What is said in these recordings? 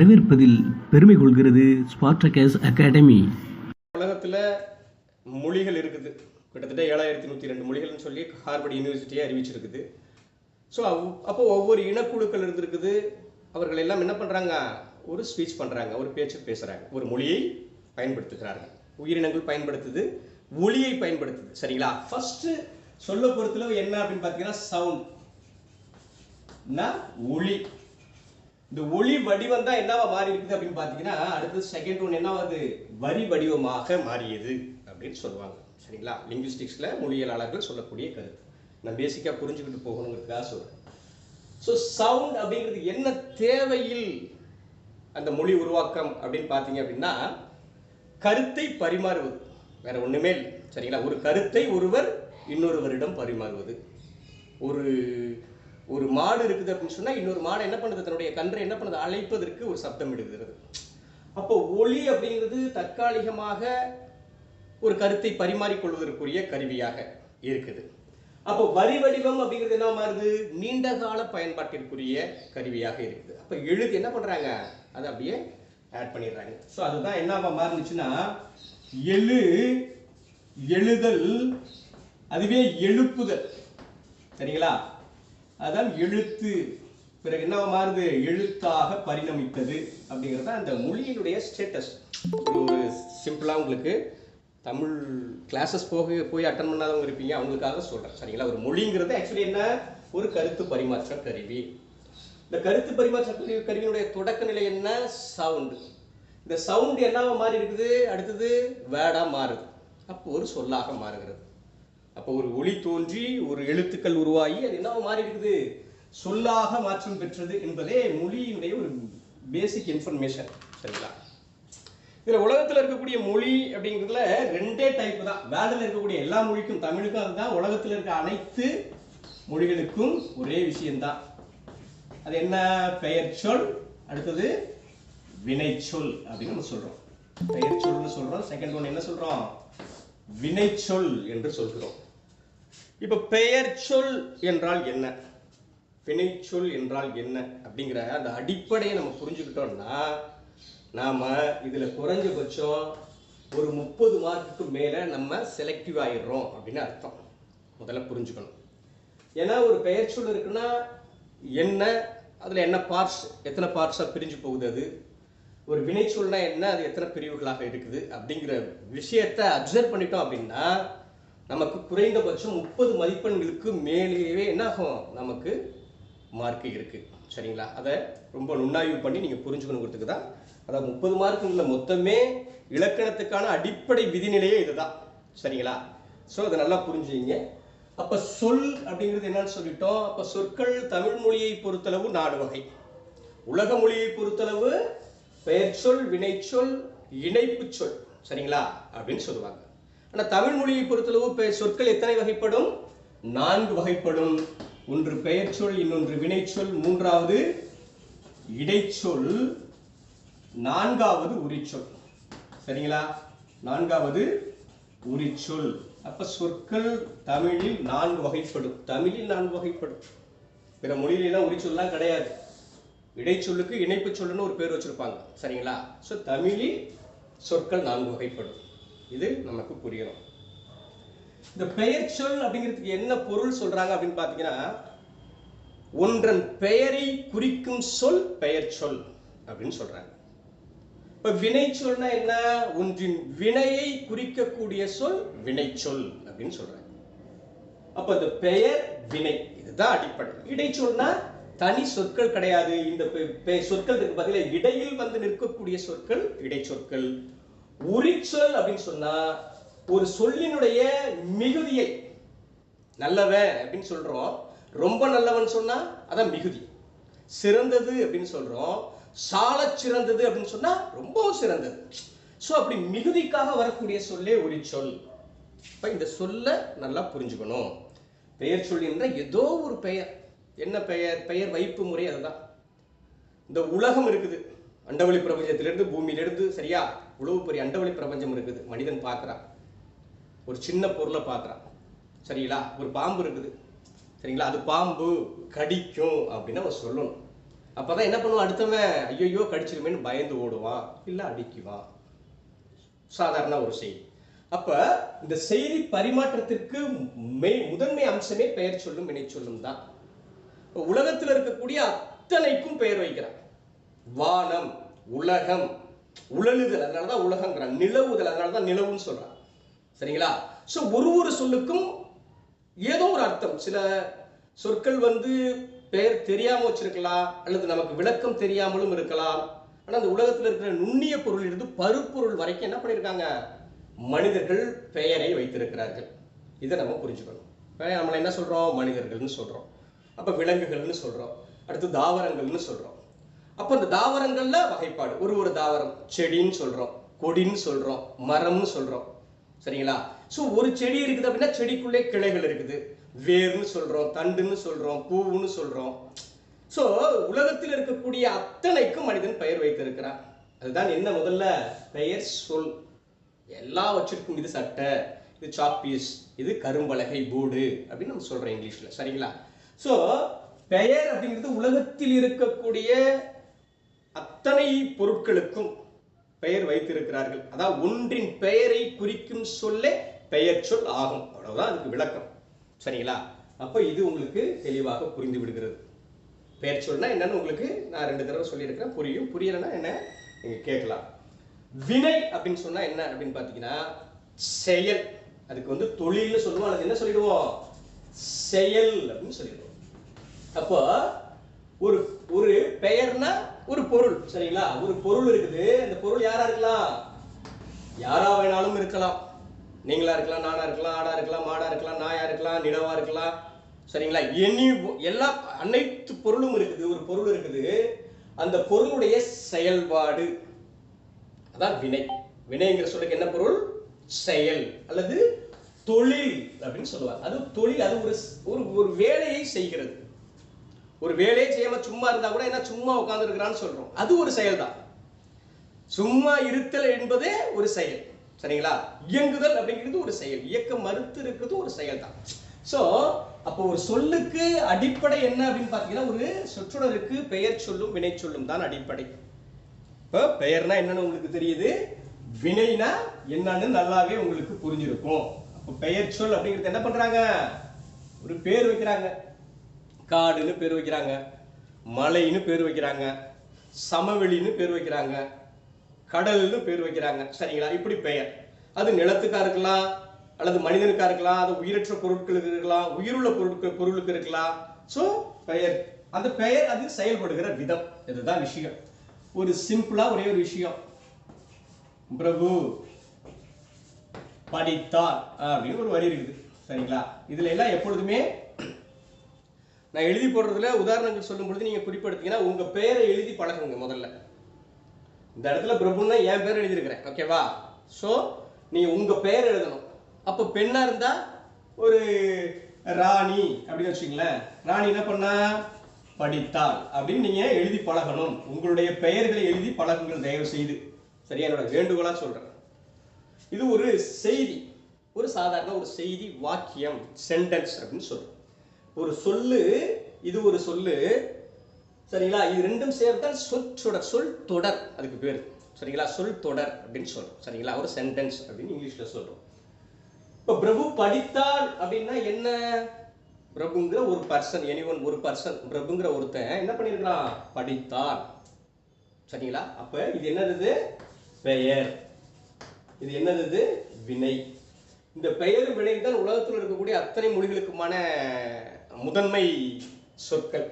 வரவேற்பதில் பெருமை கொள்கிறது ஸ்பார்டகஸ் அகாடமி உலகத்தில் மொழிகள் இருக்குது. கிட்டத்தட்ட ஏழாயிரத்தி நூற்றி ரெண்டு மொழிகள்னு சொல்லி ஹார்வர்ட் யூனிவர்சிட்டியே அறிவிச்சிருக்குது. ஸோ அப்போ ஒவ்வொரு இனக்குழுக்கள் இருந்திருக்குது. அவர்கள் எல்லாம் என்ன பண்ணுறாங்க ஒரு ஸ்பீச் பண்ணுறாங்க ஒரு பேச்சு பேசுகிறாங்க ஒரு மொழியை பயன்படுத்துகிறார்கள். உயிரினங்கள் பயன்படுத்துது. ஒளியை பயன்படுத்துது. சரிங்களா? ஃபஸ்ட்டு சொல்ல பொறுத்தளவு என்ன அப்படின்னு பார்த்தீங்கன்னா சவுண்ட் ஒளி இந்த ஒளி வடிவம் தான் என்னவா மாறி இருக்குது அப்படின்னு பார்த்தீங்கன்னா அடுத்து செகண்ட் ஒன் என்னவாது வரி வடிவமாக மாறியது அப்படின்னு சொல்லுவாங்க. சரிங்களா? லிங்குவிஸ்டிக்ஸில் மொழியலாளர்கள் சொல்லக்கூடிய கருத்து. நான் பேசிக்காக புரிஞ்சுக்கிட்டு போகணுங்கிறதுக்காக சொல்கிறேன் ஸோ சவுண்ட் அப்படிங்கிறது என்ன தேவையில் அந்த மொழி உருவாக்கம் அப்படின்னு பார்த்தீங்க அப்படின்னா கருத்தை பரிமாறுவது. வேற ஒண்ணுமே இல்லை. சரிங்களா? ஒரு கருத்தை ஒருவர் இன்னொருவரிடம் பரிமாறுவது. ஒரு ஒரு மாடு இருக்குது அப்படின்னு சொன்னால் இன்னொரு மாடு என்ன பண்ணுது? தன்னுடைய கன்றை என்ன பண்ணுது? அழைப்பதற்கு ஒரு சப்தம் இடுகிறது. அப்போ ஒளி அப்படிங்கிறது தற்காலிகமாக ஒரு கருத்தை பரிமாறிக்கொள்வதற்குரிய கருவியாக இருக்குது. அப்போ வரி வடிவம் அப்படிங்கிறது என்ன மாறுது? நீண்ட கால பயன்பாட்டிற்குரிய கருவியாக இருக்குது. அப்போ எழுத்து என்ன பண்ணுறாங்க அதை அப்படியே ஆட் பண்ணிடுறாங்க. ஸோ அதுதான் என்னவா மாறுனுச்சுன்னா எழு எழுதல் அதுவே எழுப்புதல். சரிங்களா? அதான் எழுத்து. பிறகு என்ன மாறுது? எழுத்தாக பரிணமித்தது அப்படிங்கிறது தான் அந்த மொழியினுடைய ஸ்டேட்டஸ் ஒரு சிம்பிளாக உங்களுக்கு தமிழ் கிளாஸஸ் போக போய் அட்டன் பண்ணாதவங்க இருப்பீங்க. அவங்களுக்காக சொல்கிறேன் சரிங்களா? ஒரு மொழிங்கிறது ஆக்சுவலி என்ன? ஒரு கருத்து பரிமாற்ற கருவி. இந்த கருத்து பரிமாற்ற கருவி கருவியினுடைய தொடக்க நிலை என்ன? சவுண்டு இந்த சவுண்டு என்னவா மாறி இருக்குது அடுத்தது வேடாக மாறுது. அப்போ ஒரு சொல்லாக மாறுகிறது. அப்போ ஒரு ஒளி தோன்றி ஒரு எழுத்துக்கள் உருவாகி அது என்ன மாறி இருக்குது. சொல்லாக மாற்றம் பெற்றது என்பதே மொழியினுடைய ஒரு பேசிக் இன்ஃபர்மேஷன் சரிங்களா? இதில் உலகத்தில் இருக்கக்கூடிய மொழி அப்படிங்கிறதுல ரெண்டே டைப் தான். வேர்ல்டுல இருக்கக்கூடிய எல்லா மொழிக்கும் தமிழுக்கும் அதுதான். உலகத்தில் இருக்க அனைத்து மொழிகளுக்கும் ஒரே விஷயம்தான். அது என்ன? பெயர் சொல் அடுத்தது வினைச்சொல் அப்படின்னு நம்ம சொல்றோம். பெயர் சொல்னு சொல்றோம். செகண்ட் ஒன் என்ன சொல்றோம்? வினைச்சொல் என்று சொல்கிறோம். இப்ப பெயர் சொல் என்றால் என்ன? வினைச்சொல் என்றால் என்ன? அப்படிங்கிற அந்த அடிப்படையை நம்ம புரிஞ்சுக்கிட்டோம்னா நாம இதுல குறைஞ்சபட்சம் ஒரு முப்பது மார்க்குக்கு மேல நம்ம செலக்டிவ் ஆயிடுறோம் அப்படின்னு அர்த்தம். முதல்ல புரிஞ்சுக்கணும். ஏன்னா ஒரு பெயர் சொல் இருக்குன்னா என்ன அதுல என்ன பார்ட்ஸ் எத்தனை பார்ட்ஸா பிரிஞ்சு போகுது அது? ஒரு வினைச்சொல்னா என்ன அது எத்தனை பிரிவுகளாக இருக்குது? அப்படிங்கிற விஷயத்தை அப்சர்வ் பண்ணிட்டோம் அப்படின்னா நமக்கு குறைந்தபட்சம் முப்பது மதிப்பெண்களுக்கு மேலேயே என்ன ஆகும்? நமக்கு மார்க் இருக்கு. சரிங்களா? அதை ரொம்ப நுண்ணாய்வு பண்ணி நீங்க புரிஞ்சுக்கணுங்கிறதுக்கு தான். அதாவது முப்பது மார்க்குங்கள மொத்தமே இலக்கணத்துக்கான அடிப்படை விதிநிலையே இதுதான். சரிங்களா? ஸோ அதை நல்லா புரிஞ்சுங்க அப்ப சொல் அப்படிங்கிறது என்னன்னு சொல்லிட்டோம். அப்ப சொற்கள் தமிழ் மொழியை பொறுத்தளவு நாலு வகை. உலக மொழியை பொறுத்தளவு பெயர் சொல் வினைச்சொல் இணைப்பு சொல். சரிங்களா? அப்படின்னு சொல்லுவாங்க. ஆனால் தமிழ் மொழியை பொறுத்தளவு பெ- சொற்கள் எத்தனை வகைப்படும்? நான்கு வகைப்படும். ஒன்று பெயர்ச்சொல் இன்னொன்று வினைச்சொல் மூன்றாவது இடைச்சொல் நான்காவது உரிச்சொல். சரிங்களா? நான்காவது உரிச்சொல். அப்ப சொற்கள் தமிழில் நான்கு வகைப்படும். தமிழில் நான்கு வகைப்படும். பிற மொழியிலாம் உரிச்சொல்லாம் கிடையாது. இடைச்சொல்லுக்கு இணைப்பு சொல்லுன்னு ஒரு பேர் வச்சிருப்பாங்க. சரிங்களா? ஸோ தமிழில் சொற்கள் நான்கு வகைப்படும். இது நமக்கு புரியணும். இந்த பெயர் சொல் அப்படிங்கிறதுக்கு என்ன பொருள் சொல்றாங்க அப்படின்னு பார்த்தீங்கன்னா ஒன்றன் பெயரை குறிக்கும் சொல் பெயர் சொல் அப்படின்னு சொல்றாங்க. இப்ப வினை சொல்னா என்ன? ஒன்றின் வினையை குறிக்கக்கூடிய சொல் வினைச்சொல் அப்படின்னு சொல்றாங்க. அப்ப இந்த பெயர் வினை இதுதான் அடிப்படை. இடைச்சொல்னா தனி சொற்கள் கிடையாது. இந்த சொற்கள் இருக்கு இடையில் வந்து நிற்கக்கூடிய சொற்கள் இடைச்சொற்கள் உரிச்சொல் அப்படின்னு சொன்னா ஒரு சொல்லினுடைய மிகுதியை நல்லவன் அப்படின்னு சொல்றோம். ரொம்ப நல்லவன் சொன்னா அதான் மிகுதி. சிறந்தது அப்படின்னு சொல்றோம். சால சிறந்தது அப்படின்னு சொன்னா ரொம்பவும் சிறந்தது. ஸோ அப்படி மிகுதிக்காக வரக்கூடிய சொல்லே ஒரு சொல். இப்போ இந்த சொல்ல நல்லா புரிஞ்சுக்கணும். பெயர் சொல் என்ற ஏதோ ஒரு பெயர். என்ன பெயர்? பெயர் வைப்பு முறை அதுதான். இந்த உலகம் இருக்குது. அண்டவெளி பிரபஞ்சத்திலிருந்து பூமியிலிருந்து சரியா உழவு பெரிய அண்டவெளி பிரபஞ்சம் இருக்குது. மனிதன் பார்க்குறான். ஒரு சின்ன பொருளை பார்க்குறான். சரிங்களா? ஒரு பாம்பு இருக்குது. சரிங்களா? அது பாம்பு கடிக்கும் அப்படின்னு அவன் சொல்லணும். அப்போ தான் என்ன பண்ணுவான்? அடுத்தவன் ஐயோ கடிச்சிருமேன்னு பயந்து ஓடுவான். இல்லை அடிக்குவான். சாதாரண ஒரு செய்தி. அப்போ இந்த செய்தி பரிமாற்றத்திற்கு மே முதன்மை அம்சமே பெயர் சொல்லும் வினை சொல்லும் தான். உலகத்தில் இருக்கக்கூடிய அத்தனைக்கும் பெயர் வைக்கிறான் வானம். உலகம். உழலுதல் அதனாலதான் உலகங்கிறான் நிலவுதல் அதனாலதான் நிலவுன்னு சொல்றான் சரிங்களா? ஸோ ஒரு ஒரு சொல்லுக்கும் ஏதோ ஒரு அர்த்தம். சில சொற்கள் வந்து பெயர் தெரியாமல் வச்சிருக்கலாம் அல்லது நமக்கு விளக்கம் தெரியாமலும் இருக்கலாம். ஆனால் அந்த உலகத்தில் இருக்கிற நுண்ணிய பொருள் இருந்து பருப்பொருள் வரைக்கும் என்ன பண்ணியிருக்காங்க மனிதர்கள் பெயரை வைத்திருக்கிறார்கள். இதை நம்ம புரிஞ்சுக்கணும். நம்மளை என்ன சொல்கிறோம் மனிதர்கள்னு சொல்கிறோம் அப்போ விலங்குகள்னு சொல்கிறோம் அடுத்து தாவரங்கள்னு சொல்கிறோம் அப்போ இந்த தாவரங்கள்ல வகைப்பாடு. ஒரு ஒரு தாவரம். செடின்னு சொல்றோம். கொடின்னு சொல்றோம். மரம்னு சொல்றோம். சரிங்களா? ஸோ ஒரு செடி இருக்குது அப்படின்னா செடிக்குள்ளே கிளைகள் இருக்குது. வேர்னு சொல்றோம் தண்டுன்னு சொல்றோம் பூவுன்னு சொல்றோம். ஸோ உலகத்தில் இருக்கக்கூடிய அத்தனைக்கும் மனிதன் பெயர் வைத்திருக்கிறான். அதுதான் என்ன முதல்ல பெயர்? சொல். எல்லாவற்றிற்கும் இது சட்டை இது சாப்பீஸ் இது கரும்பலகை போர்டு அப்படின்னு நம்ம சொல்றோம் இங்கிலீஷ்ல. சரிங்களா? ஸோ பெயர் அப்படிங்கிறது உலகத்தில் இருக்கக்கூடிய அத்தனை பொருட்களுக்கும் பெயர் வைத்திருக்கிறார்கள். அதாவது ஒன்றின் பெயரை குறிக்கும் சொல்லே பெயர் சொல் ஆகும். அவ்வளவுதான் அதுக்கு விளக்கம். சரிங்களா? அப்ப இது உங்களுக்கு தெளிவாக புரிந்து விடுகிறது. பெயர் சொல்னா என்னன்னு உங்களுக்கு நான் ரெண்டு தடவை சொல்லியிருக்கிறேன். புரியும். புரியலைன்னா என்ன? நீங்க கேட்கலாம். வினை அப்படின்னு சொன்னா என்ன அப்படின்னு பாத்தீங்கன்னா செயல். அதுக்கு வந்து தொழில்னு சொல்லுவோம். அல்லது என்ன சொல்லிடுவோம்? செயல் அப்படின்னு சொல்லிடுவோம். அப்போ ஒரு ஒரு பெயர்னா ஒரு பொருள் சரிங்களா? ஒரு பொருள் இருக்குது. அந்த பொருள் யாரா இருக்கலாம்? யாரா வேணாலும் இருக்கலாம். நீங்களா இருக்கலாம் நானா இருக்கலாம் ஆடா இருக்கலாம் மாடா இருக்கலாம் நாயா இருக்கலாம் நிலவா இருக்கலாம் சரிங்களா? எனி எல்லா அனைத்து பொருளும் இருக்குது. ஒரு பொருள் இருக்குது. அந்த பொருளுடைய செயல்பாடு. அதான் வினை. வினைங்கிற சொல்லுக்கு என்ன பொருள்? செயல் அல்லது தொழில் அப்படின்னு சொல்லுவாங்க. அது தொழில் அது ஒரு ஒரு ஒரு வேலையை செய்கிறது. ஒரு வேலையை செய்யாம சும்மா இருந்தா கூட என்ன சும்மா உட்காந்துருக்கிறான்னு சொல்றோம். அது ஒரு செயல் தான் சும்மா இருத்தல் என்பதே ஒரு செயல். சரிங்களா? இயங்குதல் அப்படிங்கிறது ஒரு செயல். இயக்க மறுத்து இருக்கிறது ஒரு செயல் தான் ஸோ அப்போ ஒரு சொல்லுக்கு அடிப்படை என்ன அப்படின்னு பார்த்தீங்கன்னா ஒரு சொற்றொடருக்கு பெயர் சொல்லும் வினை சொல்லும் தான் அடிப்படை. இப்போ பெயர்னா என்னன்னு உங்களுக்கு தெரியுது? வினைனா என்னன்னு நல்லாவே உங்களுக்கு புரிஞ்சிருக்கும். அப்போ பெயர் சொல் அப்படிங்கிறது என்ன பண்றாங்க? ஒரு பேர் வைக்கிறாங்க. காடுன்னு பேர் வைக்கிறாங்க. மலைன்னு பேர் வைக்கிறாங்க. சமவெளின்னு பேர் வைக்கிறாங்க. கடல்னு பேர் வைக்கிறாங்க. சரிங்களா? இப்படி பெயர். அது நிலத்துக்கா இருக்கலாம் அல்லது மனிதனுக்கா இருக்கலாம் அது உயிரற்ற பொருட்களுக்கு இருக்கலாம் உயிருள்ள பொருட்கள் பொருளுக்கு இருக்கலாம். ஸோ பெயர். அந்த பெயர் அது செயல்படுகிற விதம். இதுதான் விஷயம். ஒரு சிம்பிளா ஒரே ஒரு விஷயம். பிரபு படித்தார் அப்படின்னு ஒரு வரி இருக்குது. சரிங்களா? இதுல எல்லாம் எப்பொழுதுமே நான் எழுதி போடுறதுல உதாரணங்கள் சொல்லும் பொழுது நீங்க குறிப்பெடுத்தீங்கன்னா உங்க பெயரை எழுதி பழகுங்க முதல்ல. இந்த இடத்துல பிரபுன்னா என் பேர் எழுதியிருக்கிறேன். ஓகேவா ஸோ நீங்கள் உங்க பெயர் எழுதணும். அப்போ பெண்ணா இருந்தா ஒரு ராணி அப்படின்னு வச்சுங்களேன் ராணி என்ன பண்ணா? படித்தாள். அப்படின்னு நீங்க எழுதி பழகணும். உங்களுடைய பெயர்களை எழுதி பழகுங்கள் தயவு செய்து. சரியா? என்னோட வேண்டுகோளா சொல்றேன். இது ஒரு செய்தி. ஒரு சாதாரண ஒரு செய்தி வாக்கியம் சென்டென்ஸ் அப்படின்னு சொல்றோம். ஒரு சொல்லு இது ஒரு சொல்லு. சரிங்களா? இது ரெண்டும் சேர்த்தால் சொற்றொடர் சொல் தொடர் அதுக்கு பேர். சரிங்களா? சொல் தொடர் அப்படின்னு சொல்றோம். சரிங்களா? ஒரு சென்டென்ஸ் அப்படின்னு இங்கிலீஷ்ல சொல்றோம். இப்போ பிரபு படித்தால் அப்படின்னா என்ன? பிரபுங்கிற ஒரு பர்சன் எனிவன் ஒரு பர்சன் பிரபுங்கிற ஒருத்தன் என்ன பண்ணியிருக்கிறான்? படித்தால். சரிங்களா? அப்ப இது என்னது பெயர். இது என்னது வினை. இந்த பெயர் வினை தான் உலகத்தில் இருக்கக்கூடிய அத்தனை மொழிகளுக்குமான முதன்மை சொற்கள்.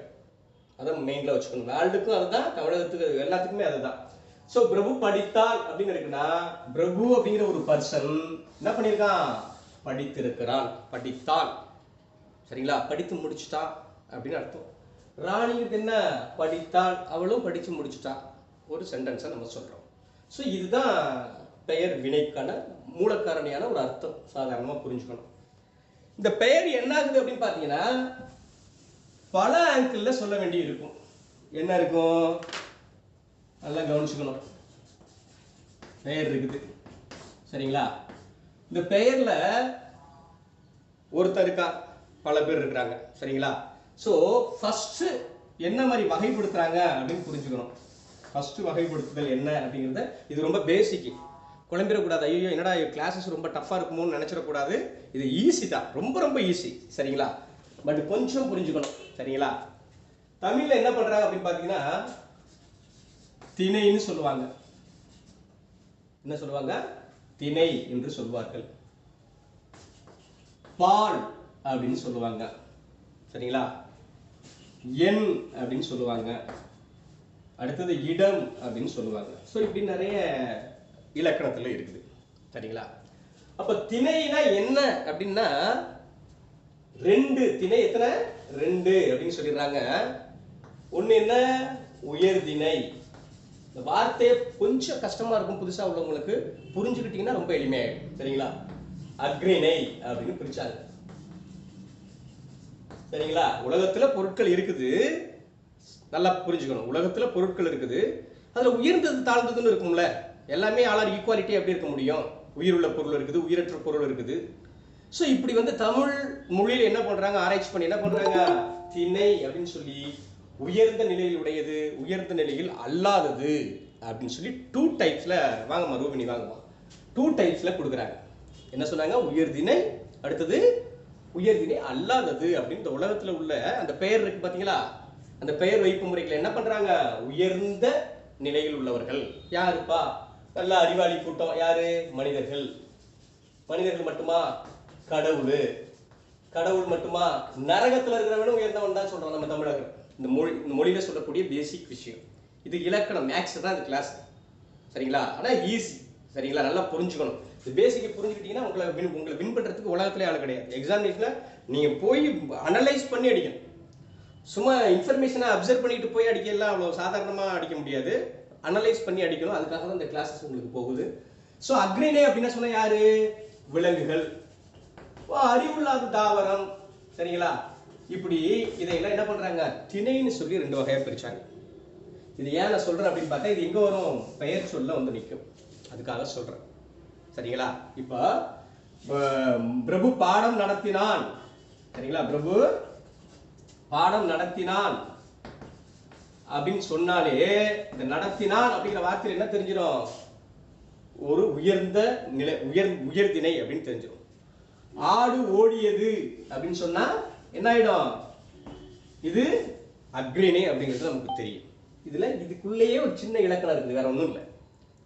அதை மெயினில் வச்சுக்கணும். வேர்ல்டுக்கும் அதுதான் தமிழகத்துக்கு எல்லாத்துக்குமே அதுதான். ஸோ பிரபு படித்தால் அப்படின்னு இருக்குன்னா பிரபு அப்படிங்கிற ஒரு பர்சன் என்ன பண்ணியிருக்கான்? படித்திருக்கிறான். படித்தான் சரிங்களா? படித்து முடிச்சுட்டான் அப்படின்னு அர்த்தம். ராணிக்கு என்ன? படித்தாள் அவளும் படித்து முடிச்சுட்டா ஒரு சென்டென்ஸை நம்ம சொல்கிறோம் ஸோ இதுதான் பெயர் வினைக்கான மூலக்காரணியான ஒரு அர்த்தம். சாதாரணமாக புரிஞ்சுக்கணும். இந்த பெயர் என்ன ஆகுது அப்படின்னு பார்த்தீங்கன்னா பல ஆங்கிளில் சொல்ல வேண்டி இருக்கும். என்ன இருக்கும்? நல்லா கவனிச்சுக்கணும். பெயர் இருக்குது. சரிங்களா? இந்த பெயரில் ஒருத்தர் இருக்கா? பல பேர் இருக்கிறாங்க. சரிங்களா? ஸோ ஃபஸ்ட்டு என்ன மாதிரி வகைப்படுத்துகிறாங்க அப்படின்னு புரிஞ்சுக்கணும். ஃபஸ்ட்டு வகைப்படுத்துதல் என்ன அப்படிங்கிறத இது ரொம்ப பேசிக்கு குழம்பிடக்கூடாது. ஐயோ என்னடா கிளாஸஸ் ரொம்ப டஃப்பாக இருக்குமோன்னு நினச்சிடக்கூடாது. இது ஈஸி தான். ரொம்ப ரொம்ப ஈஸி சரிங்களா? பட் கொஞ்சம் புரிஞ்சுக்கணும். சரிங்களா? தமிழில் என்ன பண்ணுறாங்க அப்படின்னு பார்த்தீங்கன்னா திணைன்னு சொல்லுவாங்க. என்ன சொல்லுவாங்க? திணை என்று சொல்வார்கள் பால் அப்படின்னு சொல்லுவாங்க. சரிங்களா? எண் அப்படின்னு சொல்லுவாங்க. அடுத்தது இடம் அப்படின்னு சொல்லுவாங்க. ஸோ இப்படி நிறைய இலக்கணத்துல இருக்குது. சரிங்களா? அப்ப திணைனா என்ன அப்படின்னா ரெண்டு திணை எத்தனை? ரெண்டு அப்படின்னு சொல்லிடுறாங்க. ஒண்ணு என்ன? உயர் திணை. இந்த வார்த்தையே கொஞ்சம் கஷ்டமா இருக்கும் புதுசா உள்ளவங்களுக்கு. புரிஞ்சுக்கிட்டீங்கன்னா ரொம்ப எளிமையாயிடும். சரிங்களா? அக்ரிணை அப்படின்னு பிரிச்சாங்க. சரிங்களா? உலகத்துல பொருட்கள் இருக்குது. நல்லா புரிஞ்சுக்கணும். உலகத்துல பொருட்கள் இருக்குது. அதுல உயர்ந்தது தாழ்ந்ததுன்னு இருக்கும்ல. எல்லாமே ஆளார் ஈக்குவாலிட்டி எப்படி இருக்க முடியும்? உயிருள்ள பொருள் இருக்குது உயிரற்ற பொருள் இருக்குது. ஸோ இப்படி வந்து தமிழ் மொழியில் என்ன பண்ணுறாங்க ஆராய்ச்சி பண்ணி என்ன பண்ணுறாங்க திணை அப்படின்னு சொல்லி உயர்ந்த நிலையில் உடையது உயர்ந்த நிலையில் அல்லாதது அப்படின்னு சொல்லி டூ டைப்ஸில் வாங்கம்மா ரூபினி வாங்கம்மா. டூ டைப்ஸில் கொடுக்குறாங்க. என்ன சொன்னாங்க? உயர்தினை அடுத்தது உயர்தினை அல்லாதது அப்படின்னு இந்த உலகத்தில் உள்ள அந்த பெயர் இருக்கு பார்த்தீங்களா அந்த பெயர் வைப்பு முறைகளை என்ன பண்ணுறாங்க உயர்ந்த நிலையில் உள்ளவர்கள். யாருப்பா? நல்ல அறிவாளி கூட்டம் யாரு? மனிதர்கள். மனிதர்கள் மட்டுமா? கடவுள். கடவுள் மட்டுமா? நரகத்துல இருக்கிறவனும் உயர்ந்தவன் தான் சொல்றோம் நம்ம தமிழர்கள். இந்த மொழி இந்த மொழியில சொல்லக்கூடிய பேசிக் விஷயம். இது இலக்கணம் மேக்ஸ் தான் இந்த கிளாஸ் சரிங்களா? ஆனா ஈஸி சரிங்களா? நல்லா புரிஞ்சுக்கணும். இது பேசிக்கை புரிஞ்சுக்கிட்டீங்கன்னா உங்களை வின் உங்களை வின் பண்றதுக்கு உலகத்துல ஆள் கிடையாது. எக்ஸாமினேஷன்ல நீங்க போய் அனலைஸ் பண்ணி அடிக்கணும். சும்மா இன்ஃபர்மேஷனை அப்சர்வ் பண்ணிட்டு போய் அடிக்கலாம். அவ்வளோ சாதாரணமாக அடிக்க முடியாது. அனலைஸ் பண்ணி அடிக்கணும். அதுக்காக தான் இந்த கிளாஸஸ் உங்களுக்கு போகுது. ஸோ அக்னினே அப்படின்னா சொன்னா யாரு? விலங்குகள். ஓ, அறிவுள்ளாத தாவரம். சரிங்களா? இப்படி இதையெல்லாம் என்ன பண்றாங்க? திணைன்னு சொல்லி ரெண்டு வகையா பிரிச்சாங்க. இது ஏன் நான் சொல்றேன் அப்படின்னு பார்த்தா இது எங்க வரும்? பெயர் சொல்ல வந்து நிற்கும் அதுக்காக சொல்றேன். சரிங்களா? இப்போ பிரபு பாடம் நடத்தினான். சரிங்களா? பிரபு பாடம் நடத்தினான். அப்படின்னு சொன்னாலே இந்த நடத்தினான் அப்படிங்கிற வார்த்தையில் என்ன தெரிஞ்சிடும் ஒரு உயர்ந்த நிலை உயர் உயர்திணை அப்படின்னு தெரிஞ்சிடும் ஆடு ஓடியது அப்படின்னு சொன்னா என்ன ஆயிடும்? இது அக்ரிணை அப்படிங்கிறது நமக்கு தெரியும். இதுல இதுக்குள்ளேயே ஒரு சின்ன இலக்கணம் இருக்குது வேற ஒன்றும் இல்லை.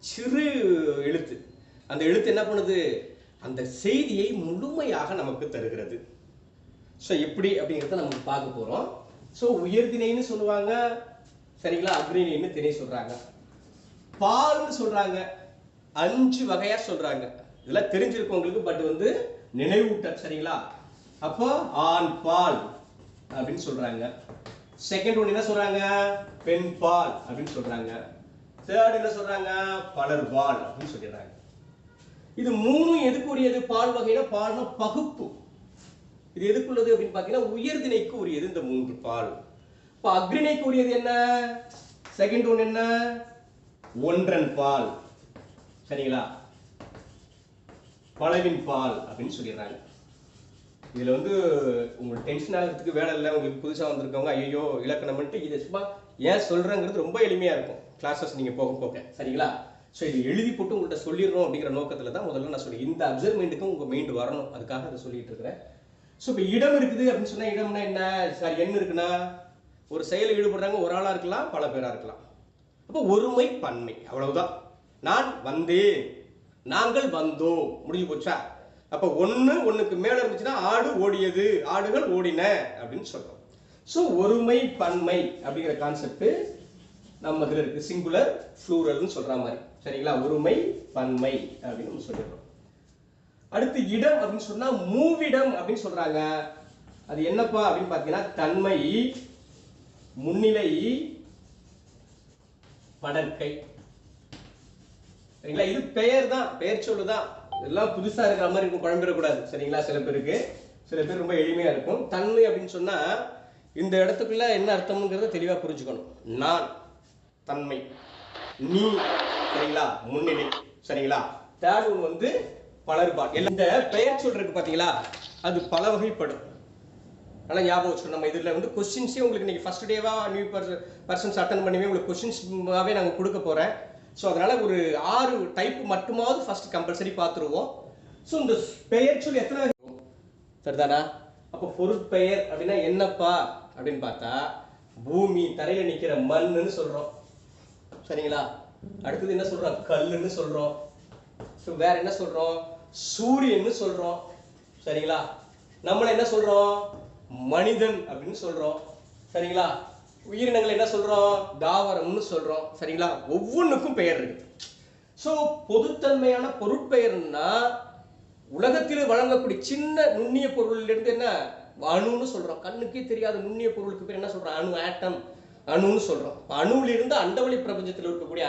சிறு எழுத்து. அந்த எழுத்து என்ன பண்ணுது? அந்த செய்தியை முழுமையாக நமக்கு தருகிறது. ஸோ எப்படி அப்படிங்கிறத நம்ம பார்க்க போகிறோம் ஸோ உயர்தினைன்னு சொல்லுவாங்க சரிங்களா? அக்ரிணைன்னு திணை சொல்றாங்க. பால்னு சொல்றாங்க. அஞ்சு வகையா சொல்றாங்க. இதெல்லாம் தெரிஞ்சிருக்கும் உங்களுக்கு பட் வந்து நினைவூட்ட சரிங்களா? அப்போ ஆண் பால் அப்படின்னு சொல்றாங்க. செகண்ட் ஒன் என்ன சொல்றாங்க? பெண் பால் அப்படின்னு சொல்றாங்க. தேர்ட் என்ன சொல்றாங்க? பலர் பால் அப்படின்னு சொல்லிடுறாங்க. இது மூணும் எதுக்குரியது பால் வகைனா பால்னா பகுப்பு. இது எதுக்குள்ளது அப்படின்னு பார்த்தீங்கன்னா உயர்திணைக்கு உரியது இந்த மூன்று பால். இப்போ அக்ரிணை கூடியது என்ன? செகண்ட் ஒன் என்ன? ஒன்றன் பால். சரிங்களா? பழவின் பால் அப்படின்னு சொல்லிடுறாங்க. இதுல வந்து உங்களுக்கு டென்ஷன் ஆகிறதுக்கு வேலை இல்லை. உங்களுக்கு புதுசா வந்திருக்கவங்க ஐயோ இலக்கணம்ன்ட்டு இதை சும்மா ஏன் சொல்றேங்கிறது ரொம்ப எளிமையா இருக்கும். கிளாஸஸ் நீங்க போக போக. சரிங்களா? ஸோ இது எழுதி போட்டு உங்கள்கிட்ட சொல்லிடுறோம் அப்படிங்கிற நோக்கத்துல தான் முதல்ல நான் சொல்லி இந்த அப்சர்வ்மெண்ட்டுக்கும் உங்க மைண்ட் வரணும். அதுக்காக அதை சொல்லிட்டு இருக்கிறேன். ஸோ இப்போ இடம் இருக்குது அப்படின்னு சொன்னா இடம்னா என்ன? சார் என்ன இருக்குன்னா? ஒரு செயலில் ஈடுபடுறாங்க ஒரு ஆளாக இருக்கலாம் பல பேராக இருக்கலாம். அப்போ ஒருமை பன்மை அவ்வளவுதான். நான் வந்தேன். நாங்கள் வந்தோம். முடிஞ்சு போச்சா? அப்போ ஒன்று ஒன்றுக்கு மேல இருந்துச்சுன்னா ஆடு ஓடியது ஆடுகள் ஓடின அப்படின்னு சொல்றோம். ஸோ ஒருமை பன்மை அப்படிங்கிற கான்செப்ட் நம்ம இதில் இருக்கு. சிங்குலர் ஃப்ளூரல்னு சொல்ற மாதிரி. சரிங்களா? ஒருமை பன்மை அப்படின்னு நம்ம சொல்லிடுறோம். அடுத்து இடம் அப்படின்னு சொன்னா மூவிடம் அப்படின்னு சொல்றாங்க. அது என்னப்பா அப்படின்னு பார்த்தீங்கன்னா தன்மை முன்னிலை படற்கை சரிங்களா? இது பெயர் தான் பெயர் சொல்லு தான் இதெல்லாம் புதுசா இருக்கிற மாதிரி இருக்கும் குழம்பிடக்கூடாது. சரிங்களா? சில பேருக்கு. சில பேர் ரொம்ப எளிமையா இருக்கும். தன்மை அப்படின்னு சொன்னா இந்த இடத்துக்குள்ள என்ன அர்த்தம்ங்கிறத தெளிவா புரிஞ்சுக்கணும். நான் தன்மை. நீ சரிங்களா? முன்னிலை. சரிங்களா? தேர்ட் ஒன் வந்து பலர்பால் இந்த பெயர் சொல் இருக்கு பாத்தீங்களா? அது பல வகைப்படும் நல்லா ஞாபகம் வச்சுக்கணும். நம்ம இதில் வந்து கொஸ்டின்ஸே உங்களுக்கு நீங்கள் ஃபஸ்ட் டேவாக நியூ பர்சன்ஸ் அட்டன் பண்ணவே உங்களுக்கு கொஸ்டின்ஸாகவே நாங்கள் கொடுக்க போகிறேன் ஸோ அதனால் ஒரு ஆறு டைப் மட்டுமாவது ஃபஸ்ட் கம்பல்சரி பார்த்துருவோம் ஸோ இந்த பெயர் சொல்லி எத்தனை சரிதானா? அப்போ பொருட்பெயர் அப்படின்னா என்னப்பா அப்படின்னு பார்த்தா பூமி தரையில் நிற்கிற மண்ணுன்னு சொல்கிறோம் சரிங்களா? அடுத்தது என்ன சொல்கிறோம் கல்லுன்னு சொல்கிறோம் ஸோ வேற என்ன சொல்கிறோம் சூரியன்னு சொல்கிறோம் சரிங்களா? நம்மளை என்ன சொல்கிறோம் மனிதன் அப்படின்னு சொல்றோம். சரிங்களா? உயிரினங்கள் என்ன சொல்றோம்? தாவரம்னு சொல்றோம். சரிங்களா? ஒவ்வொன்றுக்கும் பெயர் இருக்கு. ஸோ பொதுத்தன்மையான பொருட்பெயர்னா உலகத்தில் வழங்கக்கூடிய சின்ன நுண்ணிய பொருளிலிருந்து என்ன? அணுன்னு சொல்றோம். கண்ணுக்கே தெரியாத நுண்ணிய பொருளுக்கு பேர் என்ன சொல்றோம்? அணு ஆட்டம். அணுன்னு சொல்றோம். அணுவிலிருந்து அண்டவழி பிரபஞ்சத்தில் இருக்கக்கூடிய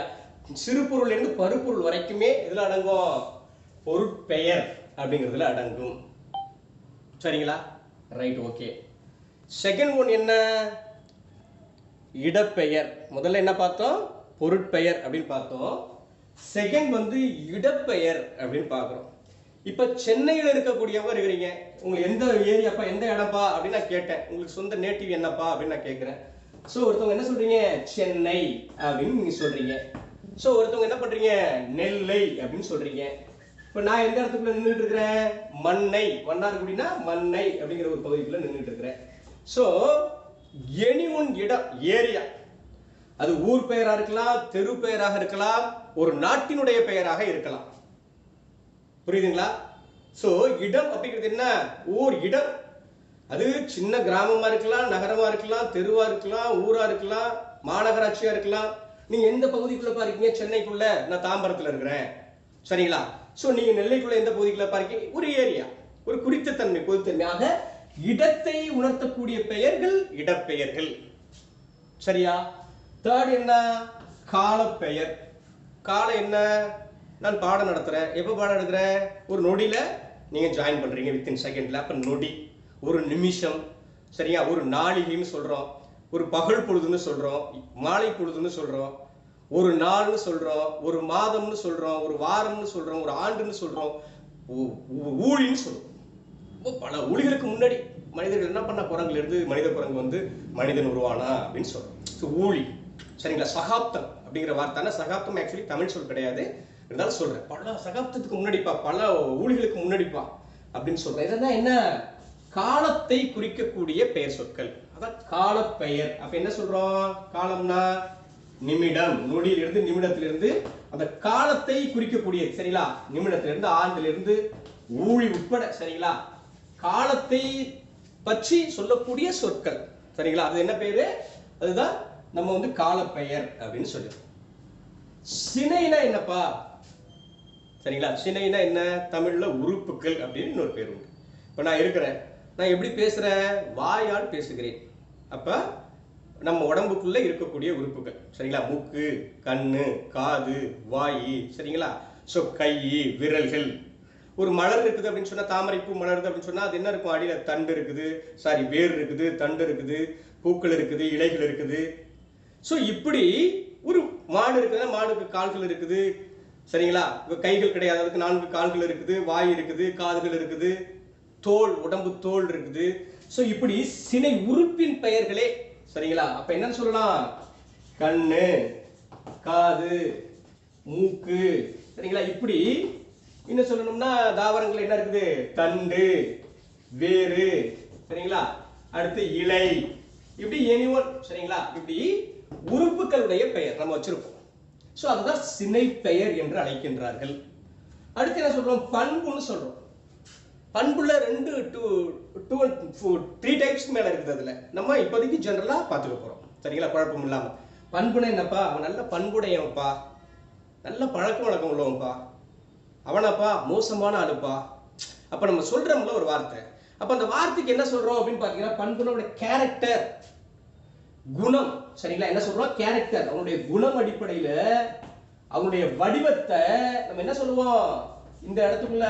சிறு பொருளிலிருந்து பருப்பொருள் வரைக்குமே இதில் அடங்கும்? பொருட்பெயர் அப்படிங்கிறதுல அடங்கும். சரிங்களா? ரைட் ஓகே செகண்ட் ஒன் என்ன? இடப்பெயர். முதல்ல என்ன பார்த்தோம்? பொருட்பெயர் அப்படின்னு பார்த்தோம். செகண்ட் வந்து இடப்பெயர் அப்படின்னு பார்க்குறோம். இப்போ சென்னையில் இருக்கக்கூடியவங்க இருக்கிறீங்க. உங்களுக்கு எந்த ஏரியாப்பா எந்த இடம்ப்பா அப்படின்னு நான் கேட்டேன். உங்களுக்கு சொந்த நேட்டிவ் என்னப்பா அப்படின்னு நான் கேட்குறேன். ஸோ ஒருத்தவங்க என்ன சொல்றீங்க? சென்னை அப்படின்னு நீங்க சொல்றீங்க. ஸோ ஒருத்தவங்க என்ன பண்றீங்க? நெல்லை அப்படின்னு சொல்றீங்க. இப்போ நான் எந்த இடத்துக்குள்ள நின்றுட்டு இருக்கிறேன்? மண்ணை. மன்னார்குடினா மண்ணை அப்படிங்கிற ஒரு பகுதிக்குள்ள நின்றுட்டு இருக்கிறேன். ஸோ எனி ஒன் இடம் ஏரியா. அது ஊர் பெயரா இருக்கலாம் தெரு பெயராக இருக்கலாம் ஒரு நாட்டினுடைய பெயராக இருக்கலாம். புரியுதுங்களா? சோ இடம் அப்படிங்கிறது என்ன? ஊர் இடம். அது சின்ன கிராமமா இருக்கலாம் நகரமா இருக்கலாம் தெருவா இருக்கலாம் ஊரா இருக்கலாம் மாநகராட்சியா இருக்கலாம். நீங்க எந்த பகுதிக்குள்ள பாருக்கீங்க சென்னைக்குள்ள. நான் தாம்பரத்துல இருக்கிறேன். சரிங்களா? ஸோ நீங்கள் நெல்லைக்குள்ள எந்த பகுதிகளை பாருக்கீங்க ஒரு ஏரியா ஒரு குறித்த தன்மை பொதுத்தன்மையாக இடத்தை உணர்த்தக்கூடிய பெயர்கள் இடப்பெயர்கள். சரியா? தேர்ட் என்ன? காலப்பெயர். காலம் என்ன? நான் பாடம் நடத்துறேன். எப்போ பாடம் நடத்துறேன்? ஒரு நொடியில் நீங்கள் ஜாயின் பண்ணுறீங்க வித்தின் செகண்டில் அப்போ நொடி ஒரு நிமிஷம். சரியா? ஒரு நாளிகைன்னு சொல்கிறோம் ஒரு பகல் பொழுதுன்னு சொல்கிறோம் மாலை பொழுதுன்னு சொல்கிறோம் ஒரு நாள்னு சொல்றோம் ஒரு மாதம்னு சொல்றோம் ஒரு வாரம்னு சொல்றோம் ஒரு ஆண்டுன்னு சொல்றோம் ஊழின்னு சொல்றோம். பல ஊழிகளுக்கு முன்னாடி மனிதர்கள் என்ன பண்ண குரங்குல இருந்து மனித குரங்கு வந்து மனிதன் உருவானா அப்படின்னு சொல்றோம். ஸோ ஊழி. சரிங்களா? சகாப்தம் அப்படிங்கிற வார்த்தைனா சகாப்தம் ஆக்சுவலி தமிழ் சொல் கிடையாது. இருந்தாலும் சொல்றேன். பல சகாப்தத்துக்கு முன்னாடிப்பா பல ஊழிகளுக்கு முன்னாடிப்பா அப்படின்னு சொல்றேன் இதெல்லாம் என்ன? காலத்தை குறிக்கக்கூடிய பெயர் சொற்கள். அதான் காலப்பெயர். அப்ப என்ன சொல்றோம்? காலம்னா நிமிடம் நொடியிலிருந்து நிமிடத்திலிருந்து அந்த காலத்தை குறிக்கக்கூடிய சரிங்களா? நிமிடத்திலிருந்து ஆண்டிலிருந்து ஊழி உட்பட சரிங்களா? காலத்தை பற்றி சொல்லக்கூடிய சொற்கள் சரிங்களா? அது என்ன பேரு? அதுதான் நம்ம வந்து காலப்பெயர் அப்படின்னு சொல்லுவோம். சினைனா என்னப்பா? சரிங்களா? சினைனா என்ன? தமிழ்ல உறுப்புகள் அப்படின்னு இன்னொரு பேர் உண்டு. இப்போ நான் இருக்கிறேன். நான் எப்படி பேசுறேன்? வாயால் பேசுகிறேன். அப்ப நம்ம உடம்புக்குள்ளே இருக்கக்கூடிய உறுப்புகள். சரிங்களா? மூக்கு கண்ணு காது வாய். சரிங்களா? ஸோ கை விரல்கள். ஒரு மலர் இருக்குது அப்படின்னு சொன்னால் தாமரைப்பூ மலருது அப்படின்னு சொன்னால் அது என்ன இருக்கும்? அடியில் தண்டு இருக்குது. சாரி வேர் இருக்குது தண்டு இருக்குது பூக்கள் இருக்குது இலைகள் இருக்குது. ஸோ இப்படி ஒரு மாடு இருக்குதுன்னா மாடுக்கு கால்கள் இருக்குது. சரிங்களா? இப்போ கைகள் கிடையாது. அதுக்கு நான்கு கால்கள் இருக்குது. வாய் இருக்குது காதுகள் இருக்குது. தோல் உடம்பு தோல் இருக்குது. ஸோ இப்படி சினை உறுப்பின் பெயர்களே சரிங்களா? அப்ப என்னன்னு சொல்லலாம்? கண்ணு காது மூக்கு. சரிங்களா? இப்படி இன்னும் சொல்லணும்னா தாவரங்கள் என்ன இருக்குது? தண்டு வேறு. சரிங்களா? அடுத்து இலை. இப்படி எனிவன் சரிங்களா? இப்படி உறுப்புகளுடைய பெயர் நம்ம வச்சிருப்போம். ஸோ அதுதான் சினை பெயர் என்று அழைக்கின்றார்கள். அடுத்து என்ன சொல்றோம்? பண்புன்னு சொல்றோம். பண்புள்ள ரெண்டு டூ டூ த்ரீ டைப்ஸ்க்கு மேலே இருக்குது அதில். நம்ம இப்போதைக்கு ஜென்ரலாக பார்த்துக்க போகிறோம் சரிங்களா? குழப்பம் இல்லாமல் பண்புனா என்னப்பா? அவன் நல்ல பண்புடையவன்ப்பா. நல்ல பழக்க வழக்கம் உள்ளவன்ப்பா. அவனப்பா மோசமான ஆளுப்பா. அப்போ நம்ம சொல்கிறோம்ல ஒரு வார்த்தை. அப்போ அந்த வார்த்தைக்கு என்ன சொல்கிறோம் அப்படின்னு பார்த்தீங்கன்னா பண்புனோட கேரக்டர் குணம். சரிங்களா? என்ன சொல்றோம்? கேரக்டர் அவனுடைய குணம் அடிப்படையில் அவனுடைய வடிவத்தை நம்ம என்ன சொல்லுவோம்? இந்த இடத்துக்குள்ள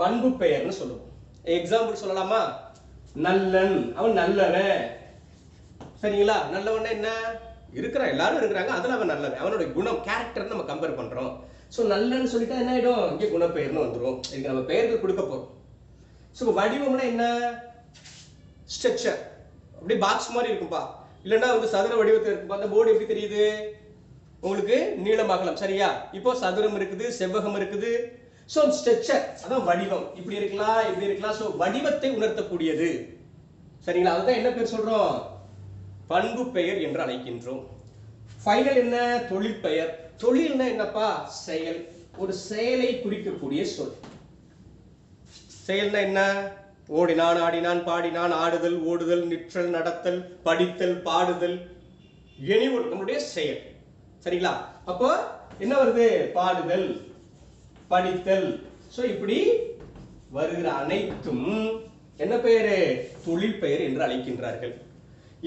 பண்பு பெயர்னு சொல்லுவோம். எக்ஸாம்பிள் சொல்லலாமா? நல்லன். அவன் நல்லவன் சரிங்களா? நல்லவன் என்ன? இருக்கிறான் எல்லாரும் இருக்கிறாங்க. அதுல அவன் நல்லவன். அவனுடைய குணம் கேரக்டர் நம்ம கம்பேர் பண்றோம். ஸோ நல்லன்னு சொல்லிட்டா என்ன ஆயிடும்? இங்கே குணப்பெயர்னு வந்துடும் இதுக்கு நம்ம பெயர்கள் கொடுக்க போறோம். ஸோ வடிவம்னா என்ன? ஸ்ட்ரக்சர் அப்படியே பாக்ஸ் மாதிரி இருக்கும்பா. இல்லைன்னா வந்து சதுர வடிவத்தில் இருக்கும்பா. அந்த போர்டு எப்படி தெரியுது? உங்களுக்கு நீளம் அகலம் சரியா? இப்போ சதுரம் இருக்குது செவ்வகம் இருக்குது. ஸோ ஸ்ட்ரக்சர் அதான் வடிவம். இப்படி இருக்கலாம் இப்படி இருக்கலாம். ஸோ வடிவத்தை உணர்த்தக்கூடியது. சரிங்களா? அதுதான் என்ன பேர் சொல்றோம்? பண்பு பெயர் என்று அழைக்கின்றோம். ஃபைனல் என்ன? தொழில் பெயர். தொழில்னா என்னப்பா? செயல். ஒரு செயலை குறிக்கக்கூடிய சொல். செயல்னா என்ன? ஓடினான் ஆடினான் பாடினான் ஆடுதல் ஓடுதல் நிற்றல் நடத்தல் படித்தல் பாடுதல். எனி ஒரு நம்முடைய செயல். சரிங்களா? அப்போ என்ன வருது? பாடுதல். படித்தல். சோ இப்படி வருகிற அனைத்தும் என்ன பெயரு? தொழில் பெயர் என்று அழைக்கின்றார்கள்.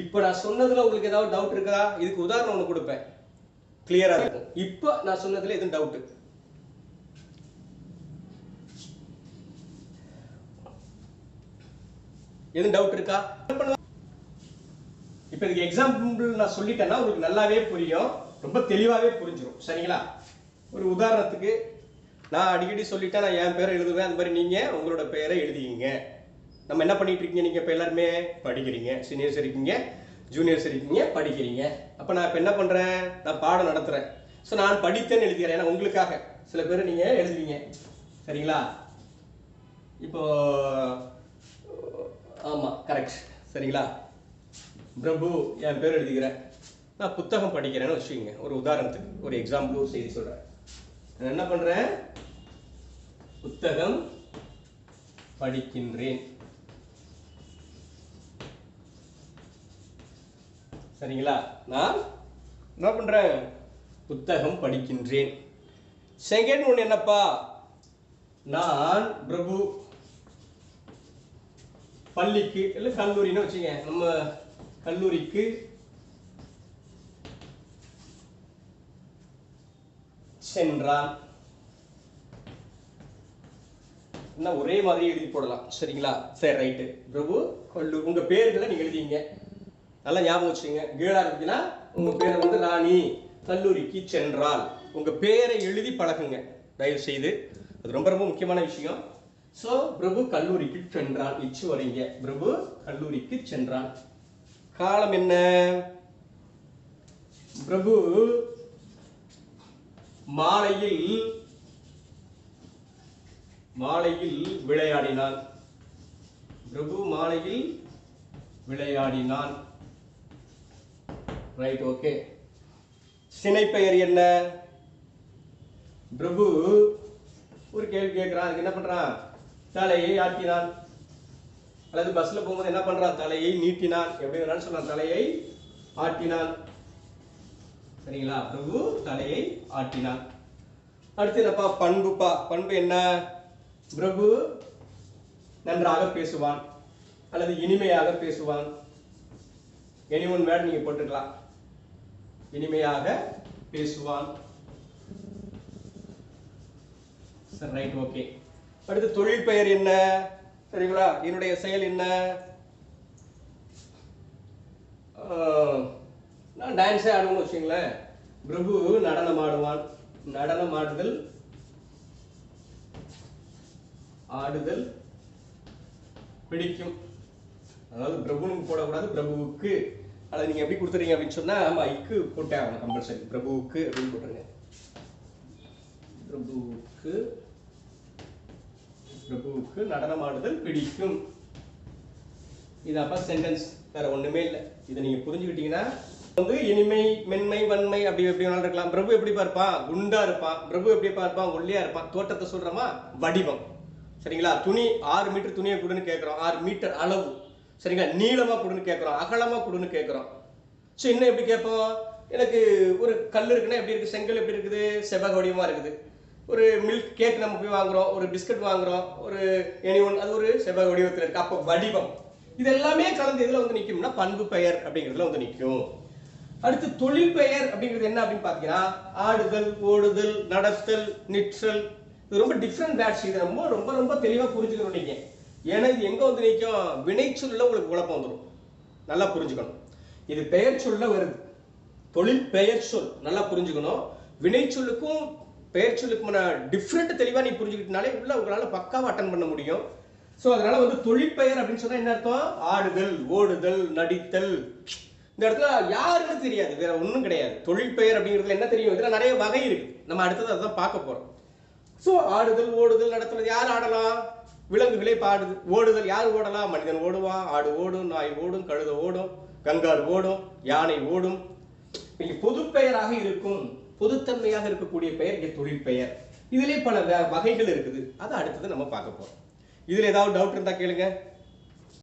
இப்போ நான் சொன்னதுல உங்களுக்கு ஏதாவது டவுட் இருக்கா? இதுக்கு உதாரணம் ஒன்று கொடுப்பேன். கிளியரா இருக்கும். இப்போ நான் சொன்னதுல எதுவும் டவுட் எதுவும் டவுட் இருக்கா? இப்போ இதுக்கு எக்ஸாம்பிள் நான் சொல்லிட்டேன்னா உங்களுக்கு நல்லாவே புரியும். ரொம்ப தெளிவாகவே புரிஞ்சிடும் சரிங்களா? ஒரு உதாரணத்துக்கு நான் அடிக்கடி சொல்லிட்டேன் நான் என் பேரை எழுதுவேன். அந்த மாதிரி நீங்கள் உங்களோட பேரை எழுதிக்கிங்க. நம்ம என்ன பண்ணிட்டு இருக்கீங்க? நீங்கள் இப்போ எல்லாருமே படிக்கிறீங்க. சீனியர்ஸ் இருக்கீங்க ஜூனியர்ஸ் இருக்கீங்க படிக்கிறீங்க. அப்போ நான் இப்போ என்ன பண்ணுறேன் நான் பாடம் நடத்துகிறேன் ஸோ நான் படித்தேன்னு எழுதிக்கிறேன். ஏன்னா உங்களுக்காக சில பேர் நீங்கள் எழுதுவீங்க. சரிங்களா? இப்போ ஆமாம் கரெக்ட் சரிங்களா? பிரபு என் பேர் எழுதிக்கிறேன். நான் புத்தகம் படிக்கிறேன்னு வச்சுக்கோங்க. ஒரு உதாரணத்துக்கு ஒரு எக்ஸாம்பிள் ஒரு செய்தி சொல்கிறேன் நான் என்ன பண்ணுறேன் புத்தகம் படிக்கின்றேன். சரிங்களா? நான் என்ன பண்ணுறேன் புத்தகம் படிக்கின்றேன். செகண்ட் ஒன்று என்னப்பா? நான் பிரபு பள்ளிக்கு இல்லை கல்லூரின்னு வச்சுங்க நம்ம கல்லூரிக்கு சென்றான். என்ன ஒரே மாதிரி எழுதி போடலாம். சரிங்களா? சரி ரைட்டு பிரபு கொல்லு உங்க பேர்களை நீங்கள் எழுதிங்க. நல்லா ஞாபகம் வச்சுங்க கேளா இருந்துச்சுன்னா உங்க பேரை வந்து ராணி. கல்லூரிக்கு சென்றால் உங்க பேரை எழுதி பழகுங்க. தயவு செய்து அது ரொம்ப ரொம்ப முக்கியமான விஷயம். சோ பிரபு கல்லூரிக்கு சென்றான். இச்சு வரீங்க. பிரபு கல்லூரிக்கு சென்றான். காலம் என்ன? பிரபு மாலையில் மாலையில் விளையாடினான் பிரபு மாலையில் விளையாடினான். ரைட் ஓகே சினைப்பெயர் என்ன? பிரபு ஒரு கேள்வி கேட்கிறான். அதுக்கு என்ன பண்றான்? தலையை ஆட்டினான். அல்லது பஸ்ல போகும்போது என்ன பண்றான்? தலையை நீட்டினான். எப்படி வேணாலும் சொன்னான் தலையை ஆட்டினான். சரிங்களா? பிரபு தலையை ஆட்டினான். அடுத்து என்னப்பா? பண்புப்பா. பண்பு என்ன? பிரபு நன்றாக பேசுவான் அல்லது இனிமையாக பேசுவான். எனி ஒன் வேர்ட் நீங்க போட்டுக்கலாம். இனிமையாக பேசுவான். சரி ரைட் ஓகே அடுத்து தொழில் பெயர் என்ன? சரிங்களா? என்னுடைய செயல் என்ன? நான் டான்ஸே ஆடுவேன்னு வச்சுங்களேன் பிரபு நடனம் ஆடுவான். நடனம் ஆடுதல் ஆடுதல் பிடிக்கும். அதாவது பிரபுனுக்கு போடக்கூடாது பிரபுவுக்கு. அதை நீங்க எப்படி கொடுத்துறீங்க அப்படின்னு சொன்னா ஆமா போட்டே ஆகணும் கம்பல்சரி பிரபுவுக்கு அப்படின்னு போட்டுருங்க. பிரபுவுக்கு பிரபுவுக்கு நடனமாடுதல் பிடிக்கும். இது அப்ப சென்டென்ஸ் வேற ஒண்ணுமே இல்லை. இதை நீங்க புரிஞ்சுக்கிட்டீங்கன்னா வந்து இனிமை மென்மை வன்மை அப்படி எப்படி வேணாலும் இருக்கலாம். பிரபு எப்படி பார்ப்பான்? குண்டா இருப்பான். பிரபு எப்படி பார்ப்பான்? ஒல்லியா இருப்பான். தோற்றத்தை சொல்கிறோமா வடிவம். சரிங்களா? துணி ஆறு மீட்டர் துணியை கொடுன்னு கேட்குறோம் ஆறு மீட்டர் அளவு. சரிங்களா? நீளமாக கொடுன்னு கேட்குறோம் அகலமாக கொடுன்னு கேட்குறோம் ஸோ இன்னும் எப்படி கேட்போம்? எனக்கு ஒரு கல் இருக்குன்னா எப்படி இருக்குது செங்கல் எப்படி இருக்குது? செவ்வக வடிவமாக இருக்குது. ஒரு மில்க் கேக் நம்ம போய் வாங்குறோம். ஒரு பிஸ்கட் வாங்குறோம். ஒரு எனி ஒன் அது ஒரு செவ்வக வடிவத்தில் இருக்குது அப்போ வடிவம். இது எல்லாமே கலந்து இதில் வந்து நிற்கும்னா பண்பு பெயர் அப்படிங்கிறதுல வந்து நிற்கும் அடுத்து தொழில் பெயர் அப்படிங்கிறது என்ன அப்படின்னு பார்த்தீங்கன்னா ஆடுதல் ஓடுதல் நடத்தல் நிற்றல் இது ரொம்ப டிஃப்ரெண்ட் பேட்ச் இது ரொம்ப ரொம்ப ரொம்ப தெளிவாக புரிஞ்சுக்கணும் நீங்கள் ஏன்னா இது எங்கே வந்து நிற்கும் வினைச்சொல்ல உங்களுக்கு குழப்பம் வந்துடும் நல்லா புரிஞ்சுக்கணும். இது பெயர் சொல்ல வருது. தொழில் பெயர் சொல். நல்லா புரிஞ்சுக்கணும். வினைச்சொல்லுக்கும் பெயர் சொல்லுக்குமான டிஃப்ரெண்ட் தெளிவாக நீ புரிஞ்சுக்கிட்டனாலே உள்ள உங்களால் பக்காவாக அட்டன் பண்ண முடியும். ஸோ அதனால வந்து தொழிற்பெயர் அப்படின்னு சொன்னால் என்ன அர்த்தம்? ஆடுதல் ஓடுதல் நடித்தல். இந்த இடத்துல யாருன்னு தெரியாது. வேற ஒன்றும் கிடையாது. தொழிற்பெயர் அப்படிங்கிறதுல என்ன தெரியும்? இதில் நிறைய வகை இருக்கு. நம்ம அடுத்தது அதான் பார்க்க போகிறோம் ஸோ ஆடுதல் ஓடுதல் நடத்துறது யார் ஆடலாம்? விலங்குகளே பாடுது. ஓடுதல் யார் ஓடலாம்? மனிதன் ஓடுவான் ஆடு ஓடும் நாய் ஓடும் கழுத ஓடும் கங்காரு ஓடும் யானை ஓடும். இங்கே பொதுப்பெயராக இருக்கும் பொதுத்தன்மையாக இருக்கக்கூடிய பெயர் இங்கே தொழிற்பெயர் இதுலேயே பல வகைகள் இருக்குது. அது அடுத்தது நம்ம பார்க்க போறோம். இதுல ஏதாவது டவுட் இருந்தா கேளுங்க.